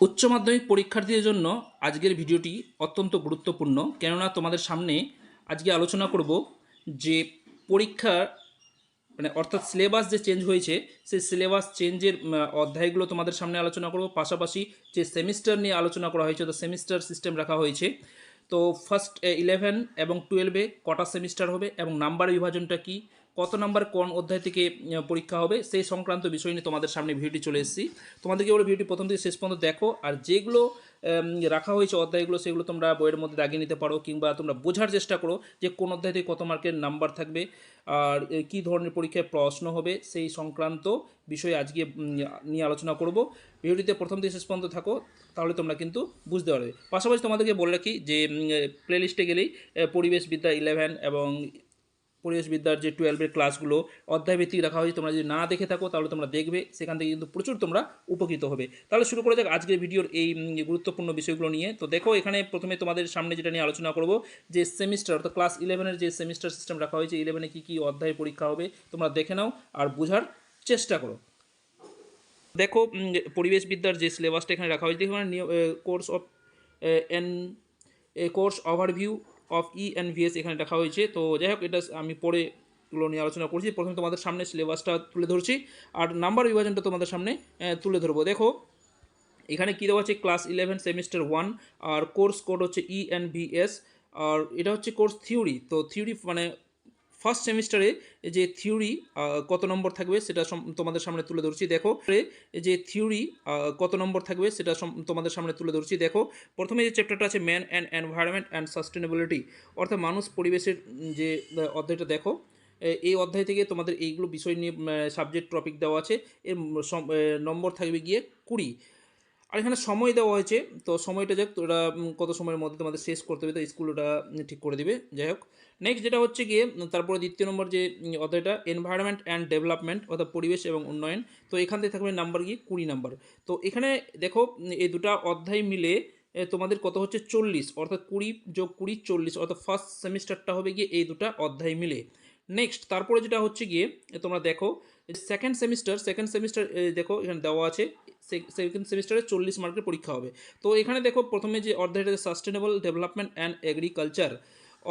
উচ্চ মাধ্যমিক পরীক্ষার্থীদের জন্য আজকের ভিডিওটি অত্যন্ত গুরুত্বপূর্ণ। কেননা তোমাদের সামনে আজকে আলোচনা করব যে পরীক্ষার মানে অর্থাৎ সিলেবাস যে চেঞ্জ হয়েছে, সেই সিলেবাস চেঞ্জের অধ্যায়গুলো তোমাদের সামনে আলোচনা করব। পাশাপাশি যে সেমিস্টার নিয়ে আলোচনা করা হয়েছে অর্থাৎ সেমিস্টার সিস্টেম রাখা হয়েছে। তো ফার্স্ট ইলেভেন এবং টুয়েলভে কটা সেমিস্টার হবে এবং নাম্বার বিভাজনটা কি? কত নাম্বার কোন অধ্যায় থেকে পরীক্ষা হবে? সেই সংক্রান্ত বিষয় নিয়ে তোমাদের সামনে ভিডিওটি চলে এসেছি। তোমাদেরকে বলে ভিডিওটি প্রথম থেকে শেষ পর্যন্ত দেখো। আর যেগুলো রাখা হয়েছে অধ্যায়গুলো সেগুলো তোমরা বইয়ের মধ্যে দাগিয়ে নিতে পারো কিংবা তোমরা বোঝার চেষ্টা করো যে কোন অধ্যায় থেকে কত মার্কের নাম্বার থাকবে আর কী ধরনের পরীক্ষায় প্রশ্ন হবে সেই সংক্রান্ত বিষয়ে আজকে নিয়ে আলোচনা করব। ভিডিওটিতে প্রথম থেকে শেষ পর্যন্ত থাকো তাহলে তোমরা কিন্তু বুঝতে পারবে। পাশাপাশি তোমাদেরকে বলে রাখি যে প্লেলিস্টে গেলেই এ, পরিবেশবিদ্যা ইলেভেন এবং পরিবেশবিদ্যার যে টুয়েলভের ক্লাসগুলো অধ্যায়ভিত্তিক রাখা হয়েছে, তোমরা যদি না দেখে থাকো, তাহলে তোমরা দেখবে, সেখান থেকে কিন্তু প্রচুর তোমরা উপকৃত হবে। তাহলে শুরু করা যাক আজকের ভিডিওর এই গুরুত্বপূর্ণ বিষয়গুলো নিয়ে। তো দেখো, এখানে প্রথমে তোমাদের সামনে যেটা নিয়ে আলোচনা করব, যে সেমিস্টার অর্থাৎ ক্লাস ইলেভেনের যে সেমিস্টার সিস্টেম রাখা হয়েছে ইলেভেনে কী কী অধ্যায় পরীক্ষা হবে, তোমরা দেখে নাও আর বোঝার চেষ্টা করো। দেখো পরিবেশবিদ্যার যে সিলেবাসটা এখানে রাখা হয়েছে course of N course overview of E and VS এখানে রাখা হয়েছে। তো যাই হোক, এটা আমি পরে এগুলো নিয়ে আলোচনা করছি। প্রথমে তোমাদের সামনে সিলেবাসটা তুলে ধরছি। আর নাম্বার বিভাজনটা তোমাদের সামনে তুলে ধরবো। দেখো, এখানে কী দেওয়া আছে? ক্লাস ইলেভেন সেমিস্টার ওয়ান আর কোর্স কোড হচ্ছে ই এন ভিএস আর এটা হচ্ছে কোর্স থিওরি তো থিওরি মানে ফার্স্ট সেমিস্টারে যে থিওরি কত নম্বর থাকবে সেটা তোমাদের সামনে তুলে ধরছি। দেখো যে থিওরি কত নম্বর থাকবে সেটা তোমাদের সামনে তুলে ধরছি। দেখো, প্রথমে যে চ্যাপ্টারটা আছে man and environment and sustainability অর্থাৎ মানুষ পরিবেশের যে অধ্যায়টা দেখো এই অধ্যায় থেকে তোমাদের এইগুলো বিষয় নিয়ে সাবজেক্ট টপিক দেওয়া আছে। এর নম্বর থাকবে গিয়ে কুড়ি। আর এখানে সময় দেওয়া হয়েছে। তো সময়টা যাক ওরা কত সময়ের মধ্যে তোমাদের শেষ করতে হবে, তো স্কুল ওটা ঠিক করে দিবে। যাই হোক নেক্সট যেটা হচ্ছে গিয়ে, তারপরে দ্বিতীয় নম্বর যে অধ্যায়টা এনভায়রনমেন্ট অ্যান্ড ডেভেলপমেন্ট অর্থাৎ পরিবেশ এবং উন্নয়ন। তো এখান থেকে থাকবে নাম্বার গিয়ে কুড়ি নাম্বার তো এখানে দেখো এই দুটো অধ্যায় মিলে তোমাদের কত হচ্ছে চল্লিশ, অর্থাৎ কুড়ি যোগ কুড়ি চল্লিশ, অর্থাৎ ফার্স্ট সেমিস্টারটা হবে গিয়ে এই দুটো অধ্যায় মিলে। নেক্সট তারপরে যেটা হচ্ছে গিয়ে তোমরা দেখো সেকেন্ড সেমিস্টার সেকেন্ড সেমিস্টার দেখো, এখানে দেওয়া আছে সেকেন্ড সেমিস্টারে চল্লিশ মার্কের পরীক্ষা হবে। তো এখানে দেখো, প্রথমে যে অধ্যায়টা সাস্টেনেবল ডেভেলপমেন্ট অ্যান্ড এগ্রিকালচার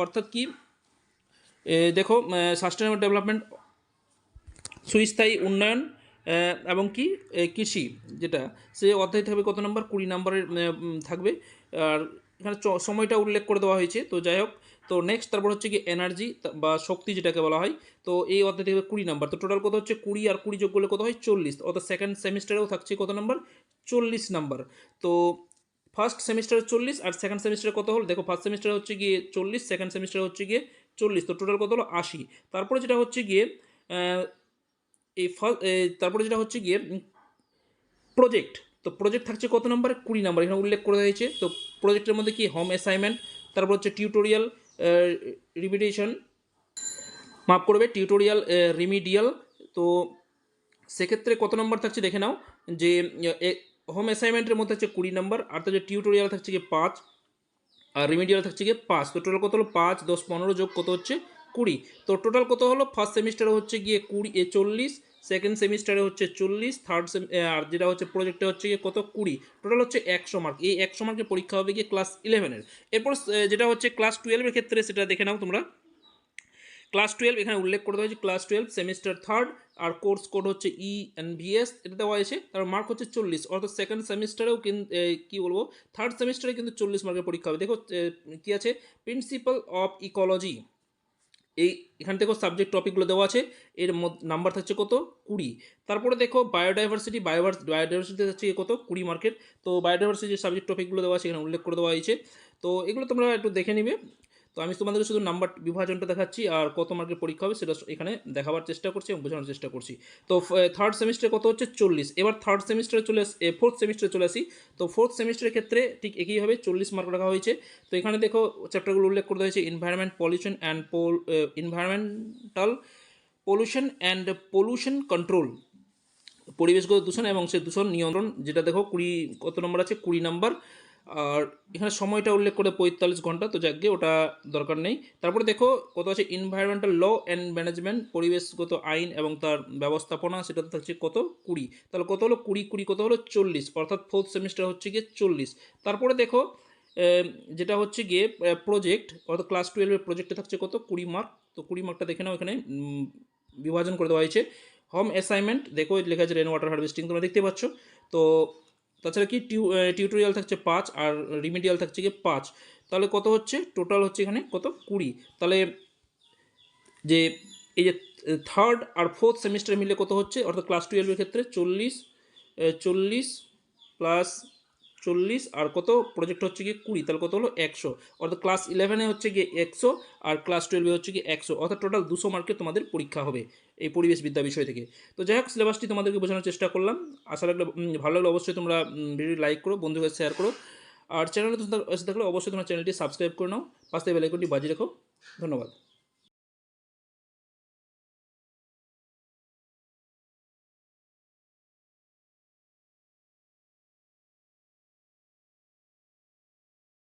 অর্থাৎ কি? দেখো সাস্টেনেবল ডেভেলপমেন্ট সুস্থায়ী উন্নয়ন এবং কি? কৃষি, যেটা, সে অধ্যায় থাকবে কত নম্বর? কুড়ি নম্বরের থাকবে। আর এখানে সময়টা উল্লেখ করে দেওয়া হয়েছে। তো যাই হোক তো নেক্সট তারপর হচ্ছে কি এনার্জি বা শক্তি যেটাকে বলা হয়, তো এই অধ্যায় থেকে কুড়ি নাম্বার তো টোটাল কত হচ্ছে? কুড়ি আর কুড়ি যোগ করলে কত হয়? চল্লিশ, অর্থাৎ সেকেন্ড সেমিস্টারেও থাকছে কত নাম্বার চল্লিশ নাম্বার তো ফার্স্ট সেমিস্টারে চল্লিশ আর সেকেন্ড সেমিস্টারে কত হলো? দেখো ফার্স্ট সেমিস্টারে হচ্ছে গিয়ে চল্লিশ সেকেন্ড সেমিস্টারে হচ্ছে গিয়ে চল্লিশ, তো টোটাল কত হলো? আশি, তারপরে যেটা হচ্ছে গিয়ে এই ফার্স্ট তারপরে যেটা হচ্ছে গিয়ে প্রজেক্ট তো প্রজেক্ট থাকছে কত নাম্বার কুড়ি নাম্বার এখানে উল্লেখ করে হয়েছে তো প্রজেক্টের মধ্যে কি? হোম অ্যাসাইনমেন্ট তারপর হচ্ছে টিউটোরিয়াল রিমিডিয়েশন মাফ করবে টিউটোরিয়াল রিমিডিয়াল তো সেক্ষেত্রে কত নম্বর থাকছে দেখে নাও, যে হোম অ্যাসাইনমেন্টের মধ্যে হচ্ছে কুড়ি নম্বর আর তার যে টিউটোরিয়াল থাকছে গিয়ে পাঁচ, আর রিমিডিয়াল থাকছে গিয়ে পাঁচ। তো টোটাল কত হলো? পাঁচ, দশ, পনেরো যোগ কত হচ্ছে? কুড়ি। তো টোটাল কত হলো? ফার্স্ট সেমিস্টারে হচ্ছে গিয়ে কুড়ি চল্লিশ সেকেন্ড সেমিস্টারে হচ্ছে চল্লিশ থার্ড সেম আর যেটা হচ্ছে প্রজেক্টে হচ্ছে গিয়ে কত কুড়ি টোটাল হচ্ছে একশো মার্ক এই একশো মার্কের পরীক্ষা হবে গিয়ে ক্লাস ইলেভেনের এরপর যেটা হচ্ছে ক্লাস টুয়েলভের ক্ষেত্রে সেটা দেখে নাও তোমরা। ক্লাস টুয়েলভ এখানে উল্লেখ করে দেওয়া হয়েছে ক্লাস টুয়েলভ সেমিস্টার থার্ড আর কোর্স কোড হচ্ছে ই এন ভিএস এটা দেওয়া হয়েছে। তার মার্ক হচ্ছে চল্লিশ, অর্থাৎ সেকেন্ড সেমিস্টারেও কিন্তু কী বলব? থার্ড সেমিস্টারে কিন্তু চল্লিশ মার্কের পরীক্ষা হবে। দেখো কী আছে? প্রিন্সিপাল অফ ইকোলজি এই এখান থেকেও সাবজেক্ট টপিকগুলো দেওয়া আছে। এর নাম্বার থাকছে কত? কুড়ি। তারপরে দেখো বায়োডাইভার্সিটি বায়োভার্স বায়োডাইভার্সিটি থাকছে কত? কুড়ি মার্কের তো বায়োডাইভার্সিটি যে সাবজেক্ট টপিকগুলো দেওয়া আছে, এখানে উল্লেখ করে দেওয়া হয়েছে। তো এগুলো তোমরা একটু দেখে নিবে। তো আমি তোমাদেরকে শুধু নাম্বার বিভাজনটা দেখাচ্ছি আর কত মার্কের পরীক্ষা হবে সেটা এখানে দেখাবার চেষ্টা করছি এবং বোঝানোর চেষ্টা করছি। তো থার্ড সেমিস্টারে কত হচ্ছে? চল্লিশ। এবার থার্ড সেমিস্টারে চলে ফোর্থ সেমিস্টারে চলে আসি। তো ফোর্থ সেমিস্টারের ক্ষেত্রে ঠিক একইভাবে চল্লিশ মার্ক রাখা হয়েছে। তো এখানে দেখো চ্যাপ্টারগুলো উল্লেখ করতে হয়েছে environment pollution and pol environmental pollution and pollution control পরিবেশগত দূষণ এবং সে দূষণ নিয়ন্ত্রণ, যেটা দেখো কুড়ি, কত নম্বর আছে? কুড়ি নম্বর আর এখানে সময়টা উল্লেখ করে পঁয়তাল্লিশ ঘণ্টা, তো যাকে ওটা দরকার নেই। তারপরে দেখো কত আছে ইনভায়রনমেন্টাল ল অ্যান্ড ম্যানেজমেন্ট পরিবেশগত আইন এবং তার ব্যবস্থাপনা, সেটা থাকছে কত? কুড়ি। তাহলে কত হলো? কুড়ি কুড়ি কত হলো? চল্লিশ। অর্থাৎ ফোর্থ সেমিস্টার হচ্ছে গিয়ে চল্লিশ। তারপরে দেখো যেটা হচ্ছে গিয়ে প্রজেক্ট অর্থাৎ ক্লাস টুয়েলভের প্রজেক্টে থাকছে কত? কুড়ি মার্ক তো কুড়ি মার্কটা দেখে নাও এখানে বিভাজন করে দেওয়া হয়েছে। হোম অ্যাসাইনমেন্ট দেখো লেখা আছে রেন ওয়াটার হারভেস্টিং তোমরা দেখতে পাচ্ছ। তো তাছাড়া কি টিউ টিউটোরিয়াল থাকছে পাঁচ আর রিমিডিয়াল থাকছে কি পাঁচ। তাহলে কত হচ্ছে? টোটাল হচ্ছে এখানে কত? কুড়ি। তাহলে যে এই যে থার্ড আর ফোর্থ সেমিস্টার মিলে কত হচ্ছে? অর্থাৎ ক্লাস টুয়েলভের ক্ষেত্রে চল্লিশ চল্লিশ প্লাস চল্লিশ, আর কত? প্রজেক্ট হচ্ছে গিয়ে কুড়ি, তাহলে কত হলো? একশো। অর্থাৎ ক্লাস ইলেভেনে হচ্ছে গিয়ে একশো, আর ক্লাস টুয়েলভে হচ্ছে গিয়ে একশো। অর্থাৎ টোটাল দুশো মার্কের তোমাদের পরীক্ষা হবে এই পরিবেশ বিদ্যা বিষয় থেকে। তো যাই হোক সিলেবাসটি তোমাদেরকে বোঝানোর চেষ্টা করলাম। আশা লাগলে ভালো লাগলে অবশ্যই তোমরা ভিডিও লাইক করো, বন্ধুদের শেয়ার করো। আর চ্যানেলে থাকলে অবশ্যই তোমার চ্যানেলটি সাবস্ক্রাইব করে নাও। পাশে বেলাইকনটি বাজিয়ে রেখো। ধন্যবাদ।